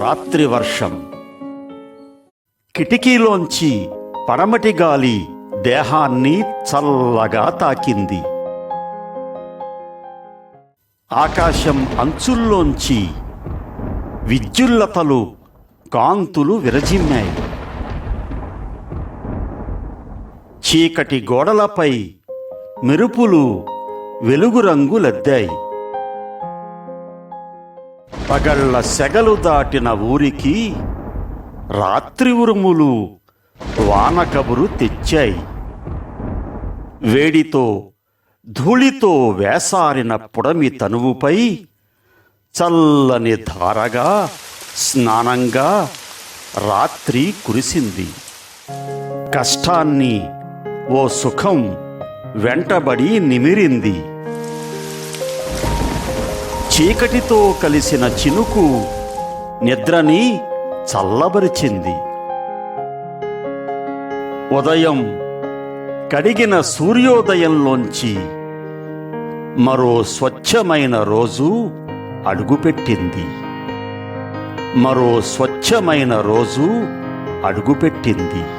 రాత్రి వర్షం. కిటికీలోంచి పడమటి గాలి దేహాన్ని చల్లగా తాకింది. ఆకాశం అంచుల్లోంచి విద్యుల్లతలు కాంతులు విరజిమ్మాయి. చీకటి గోడలపై మెరుపులు వెలుగు రంగులద్దాయి పగళ్ళ సెగలు దాటిన ఊరికి రాత్రి ఉరుములు వాన కబురు తెచ్చాయి. వేడితో ధూళితో వేసారిన పుడమి తనువుపై చల్లని ధారగా స్నానంగా రాత్రి కురిసింది. కష్టాన్ని ఓ సుఖం వెంటబడి నిమిరింది. చీకటితో కలిసిన చినుకు నిద్రని చల్లబరిచింది. ఉదయం కడిగిన సూర్యోదయంలోంచి మరో స్వచ్ఛమైన రోజు అడుగుపెట్టింది. మరో స్వచ్ఛమైన రోజు అడుగుపెట్టింది.